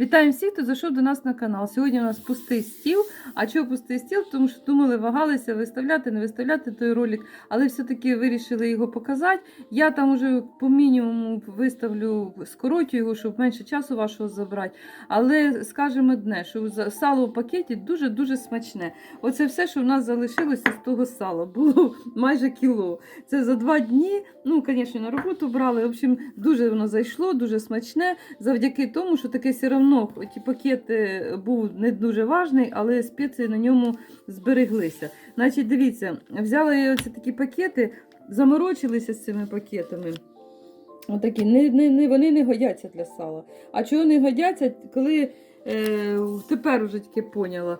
Вітаємо всіх, хто зайшов до нас на канал. Сьогодні у нас пустий стіл. А чого пустий стіл? Тому що думали, вагалися виставляти, не виставляти той ролик, але все-таки вирішили його показати. Я там уже по мінімуму виставлю, скоротю його, щоб менше часу вашого забрати. Але скажемо одне, що сало в пакеті дуже-дуже смачне. Оце все, що в нас залишилося з того сала, було майже кіло. Це за два дні. Ну, звісно, на роботу брали. В общем, дуже воно зайшло, дуже смачне. Завдяки тому, що таке все одно, ті пакети був не дуже важний, але спеції на ньому збереглися. Значить, дивіться, взяла я оці такі пакети, заморочилися з цими пакетами. Отакі, не, не, не, вони не годяться для сала. А чого не годяться, коли е, тепер вже тільки поняла,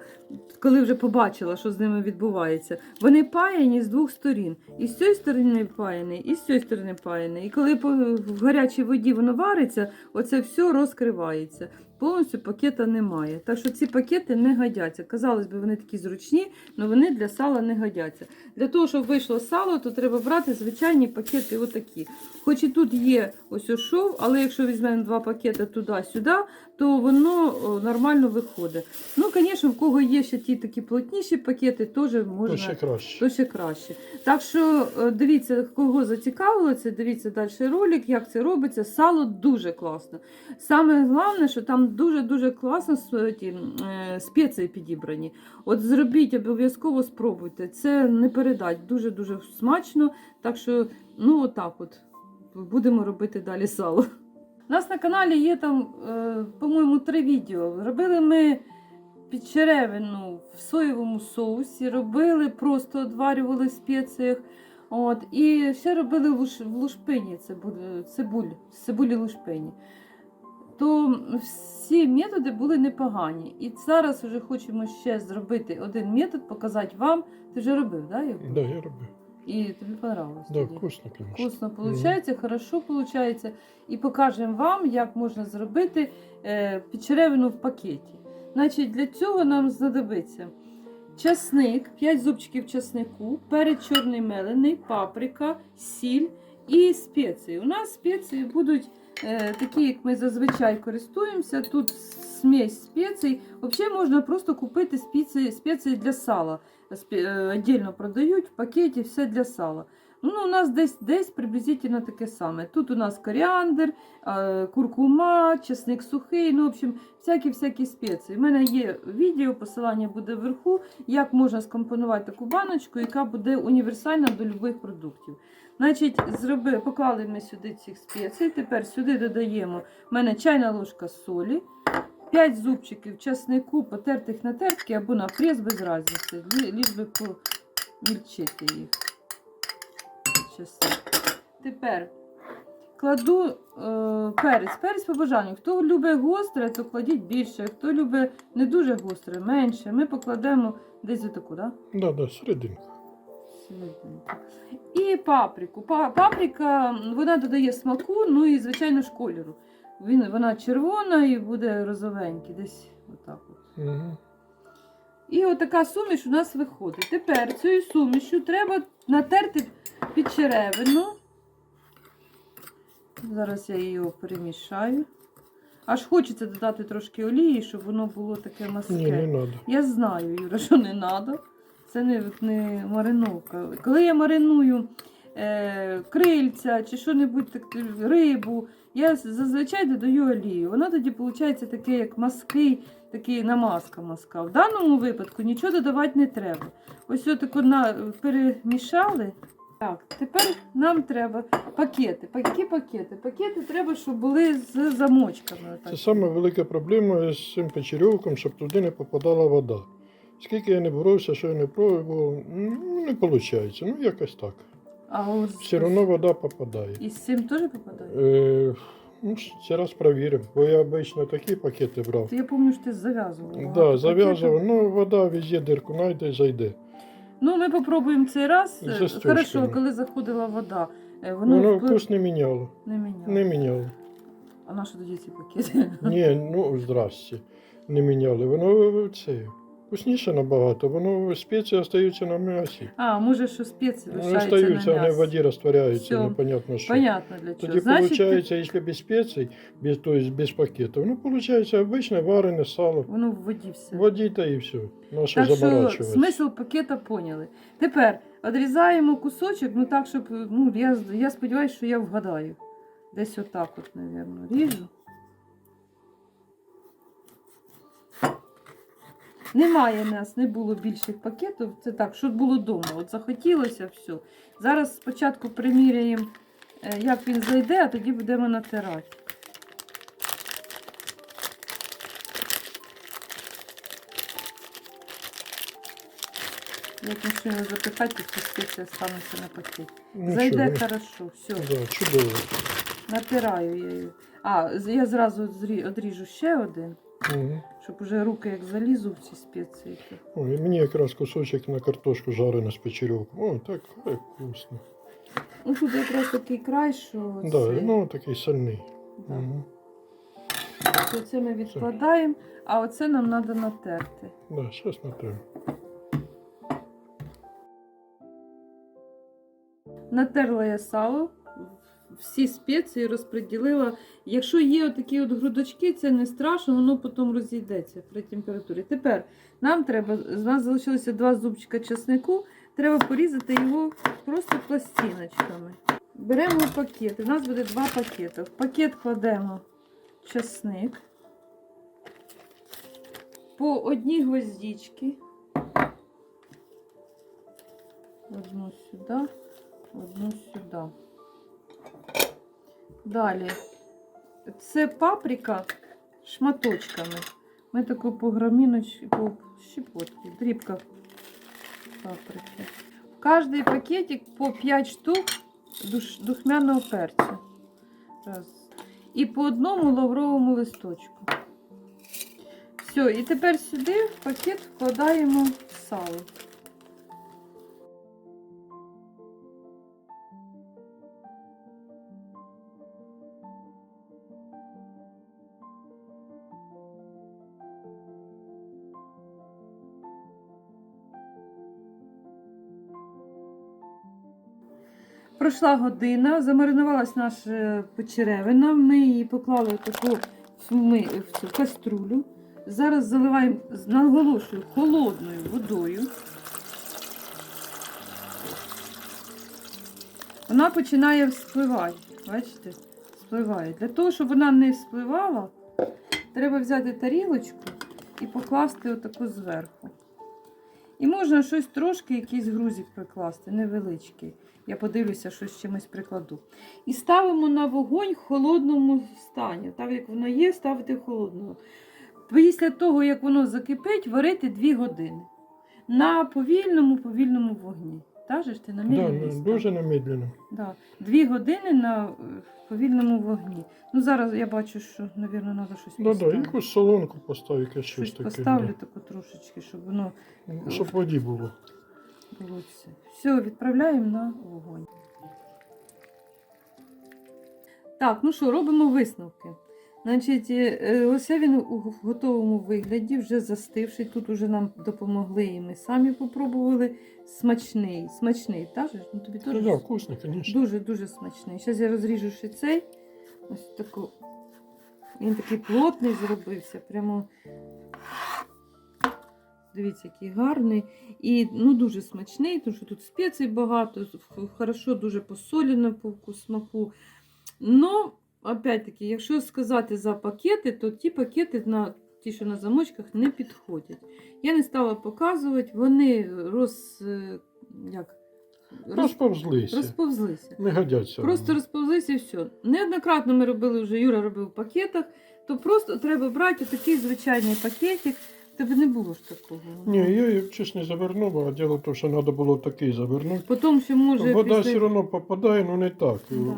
коли вже побачила, що з ними відбувається. Вони паяні з двох сторін. І з цієї сторони паяний, і з цієї сторони паяний. І коли в гарячій воді воно вариться, оце все розкривається. Повністю пакета немає. Так що ці пакети не годяться. Казалось би, вони такі зручні, але вони для сала не годяться. Для того, щоб вийшло сало, то треба брати звичайні пакети отакі. Хоч і тут є ось ошов, але якщо візьмемо два пакети туди-сюди, то воно нормально виходить. Ну, звісно, в кого є ще ті такі плотніші пакети, теж можна. То ще краще. То ще краще. Так що е, дивіться, кого зацікавило це, дивіться далі ролик, як це робиться. Сало дуже класно. Саме головне, що там дуже-дуже класно ті, е, спеції підібрані. От зробіть, обов'язково спробуйте. Це не передать. Дуже-дуже смачно. Так що, ну отак от. Будемо робити далі сало. У нас на каналі є там, е, по-моєму, три відео. Робили ми підчеревину в соєвому соусі, робили, просто одварювали в спеціях. От, і ще робили в лушпині цибуль, цибуль, цибулі лушпині. То всі методи були непогані. І зараз вже хочемо ще зробити один метод, показати вам. Ти вже робив, да, його? Да, я робив. І тобі понравилось. Да, тоді? вкусно, конечно. Вкусно получається, хорошо получається. І покажемо вам, як можна зробити е, підчеревину в пакеті. Значить, для цього нам знадобиться часник, 5 зубчиків часнику, перець чорний мелений, паприка, сіль і спеції. У нас спеції будуть такі, як ми зазвичай користуємося. Тут смесь спецій. Взагалі можна просто купити спеції, спеції для сала. Спе- е, Отдельно продають в пакеті все для сала. Ну, у нас десь десь приблизительно таке саме. Тут у нас коріандр, е, куркума, чесник сухий, ну, в общем, всякі-всякі спеції. У мене є відео, посилання буде вверху, як можна скомпонувати таку баночку, яка буде універсальна до будь-яких продуктів. Значить, зроби, поклали ми сюди цих спецій. Тепер сюди додаємо в мене чайна ложка солі, 5 зубчиків часнику, потертих на тертки або на прес без разниці, лі- ліж би помільчити їх. Часи. Тепер кладу е, перець. Перець по бажанню. Хто любить гостре, то кладіть більше. Хто любить не дуже гостре, менше. Ми покладемо десь отаку, так? Да, да, серединку. Серединку. І паприку. Па- Паприка вона додає смаку, ну і звичайно ж кольору. Він, вона червона і буде розовенький, десь отак. От. Угу. І отака суміш у нас виходить. Тепер цією сумішю треба натерти під черевину. Зараз я її перемішаю. Аж хочеться додати трошки олії, щоб воно було таке маске. Ні, не треба. Я знаю, Юра, що не треба. Це не, не мариновка. Коли я мариную е, крильця чи що-небудь рибу, я зазвичай додаю олію. Воно тоді виходить таке, як маски, такий намазка маска. В даному випадку нічого додавати не треба. Ось отако перемішали. Так, тепер нам треба пакети. Які пакети? Пакети треба, щоб були з замочками. Це саме велика проблема з цим печерьовком, щоб туди не попадала вода. Скільки я не боровся, що я не пробував, ну не виходить. Ну, якось так. А от Все одно вода попадає. І з цим теж попадає? Е, ну, ще раз перевіримо, бо я обично такі пакети брав. Я пам'ятаю, що ти зав'язував. Так, да, зав'язував, ну вода везде дирку знайде і зайде. Ну, ми попробуємо цей раз. Е, застежками. Хорошо, коли заходила вода, е, воно, Воно вплив- вкус не міняло. не міняло. Не міняло. А на що тоді ці пакети? Ні, ну здрасте. Не міняли. Воно це Вкусніше набагато, воно спеції остаються на м'ясі. А, може, що спеції Вони лишаються остаються, на вони в воді розтворяються, Всё. непонятно що. Понятно для чого. Тоді Значить, виходить, якщо без спецій, без, то есть без пакетів, ну виходить обичне варене сало. воно в воді все. В воді та і все. На що Так що заморачуватися. смисл пакета поняли. Тепер відрізаємо кусочок, ну так, щоб ну, я, я сподіваюся, що я вгадаю. Десь отак, от, мабуть, ріжу. Немає нас, не було більших пакетів. Це так, що було вдома. От захотілося все. Зараз спочатку приміряємо, е, як він зайде, а тоді будемо натирати. Як машину запихати, то спеція станеться на пакеті. Ну, Зайде хорошо, все. да, чудово. Натираю я її. А, я зразу одріжу ще один, Угу. Щоб уже руки як залізу в ці спеції. Ой, мені якраз кусочок на картошку жарену з печерьовком. О, так, ой, вкусно. Ну тут якраз такий край, що Да, це, ну такий сальний. да. Угу. То це ми відкладаємо, а оце нам треба натерти. Да, зараз натрем. Натерла я сало, всі спеції розподілила. Якщо є отакі от грудочки, це не страшно, воно потім розійдеться при температурі. Тепер нам треба, з нас залишилося два зубчика чеснику, треба порізати його просто пластиночками. Беремо пакет, у нас буде два пакети. В пакет кладемо чесник, по одній гвоздичці. Одну сюди одну сюди. Далі. Це паприка шматочками. Ми таку по граміночці, по щепотці, дрібка паприки. В кожний пакетик по 5 штук душ, духмяного перцю. Раз. І по одному лавровому листочку. Все, і тепер сюди в пакет вкладаємо сало. Пройшла година, замаринувалась наша печеревина. Ми її поклали таку ми- в цю каструлю. Зараз заливаємо, наголошую, холодною водою. Вона починає вспливати. Бачите? Спливає. Для того, щоб вона не вспливала, треба взяти тарілочку і покласти отаку зверху. І можна щось трошки, якийсь грузик прикласти, невеличкий. Я подивлюся, що з чимось прикладу. І ставимо на вогонь в холодному стані. Так як воно є, ставити в холодному. Після того, як воно закипить, варити 2 години. На повільному, повільному вогні. Так же ж ти на Да, ну, дуже немедленно. Да. Дві години на е, повільному вогні. Ну зараз я бачу, що, мабуть, треба щось Да, да, поставити. якусь солонку поставити, якесь Щось щось таке. поставлю да. таку трошечки, щоб воно Ну, Щоб в воді було. було все. Все, відправляємо на вогонь. Так, ну що, робимо висновки. Значить, е, е, ось він у готовому вигляді, вже застивший. Тут уже нам допомогли і ми самі попробували. Смачний, смачний, так? же? Ну, тобі теж да, вкусно, звісно. Дуже-дуже смачний. Зараз я розріжу ще цей. Ось таку. Він такий плотний зробився. Прямо. Дивіться, який гарний. І ну, дуже смачний, тому що тут спецій багато, хорошо дуже посолено по смаку. Ну, опять-таки, якщо сказати за пакети, то ті пакети, на, ті, що на замочках, не підходять. Я не стала показувати, вони роз. е, Як? Розповзлися. розповзлися. Не годяться. Просто розповзлися і все. Неоднократно ми робили вже, Юра робив в пакетах, то просто треба брати такий звичайний пакетик. Тебе не було ж такого. Ні, я її чесно не завернув, а діло тому, що треба було такий завернути. Потім ще може Вода після... все одно попадає, ну не так. Да.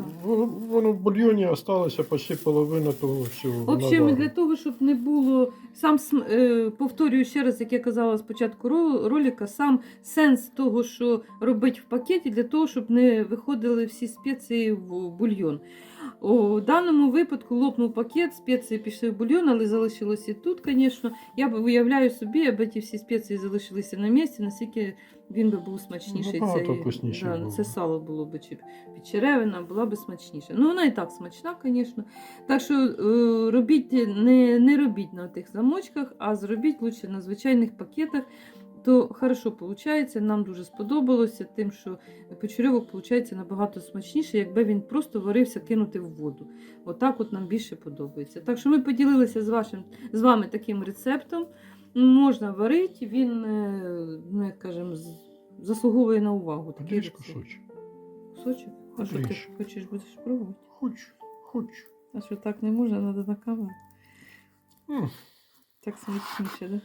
Воно в бульйоні залишилася почти половина того всього. В общем, для того, щоб не було сам е, повторюю ще раз, як я казала спочатку ролика, сам сенс того, що робити в пакеті, для того, щоб не виходили всі спеції в бульйон. У даному випадку лопнув пакет, спеції пішли в бульйон, але залишилося тут, звісно. Я уявляю собі, аби ті всі спеції залишилися на місці, наскільки він би був смачніший. Набагато цей- вкусніше да, було. Це сало було б чи підчеревина, була б смачніша. Ну, вона і так смачна, звісно. Так що е, робіть, не, не робіть на тих замочках, а зробіть лучше на звичайних пакетах. То хорошо виходить, нам дуже сподобалося, тим, що печерьовок виходить набагато смачніше, якби він просто варився кинути в воду. Отак от нам більше подобається. Так що ми поділилися з, вашим, з вами таким рецептом. Можна варити, він, е, ну як кажемо, заслуговує на увагу. Такий кусочок. Кусочок? А що ти хочеш будеш пробувати? Хочу, хочу. А що так не можна, треба на камеру. М, Так смачніше, да?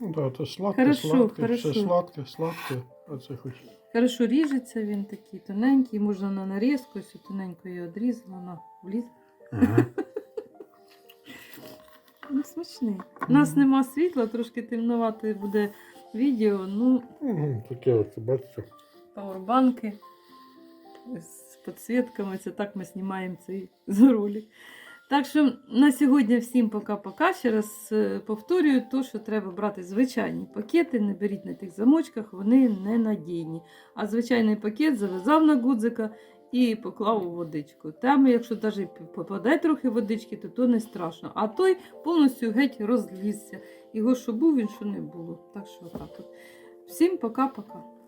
Ну да, це сладке, Хорошо, сладке, хорошо. все сладке, сладке, а це хоч. Хорошо ріжеться він такий тоненький, можна на нарізку, ось тоненько її одрізала, на вліз. Ага. Ну, смачний. У нас нема світла, трошки темнувати буде відео, ну, Таке от, бачите. пауербанки з підсвітками, це так ми знімаємо цей ролик. Так що на сьогодні всім пока-пока. Ще раз е, повторюю, то, що треба брати звичайні пакети, не беріть на тих замочках, вони не надійні. А звичайний пакет зав'язав на гудзика і поклав у водичку. Там, якщо навіть попаде трохи водички, то то не страшно. А той повністю геть розлізся. Його що був, він що не було. Так що отак. Всім пока-пока.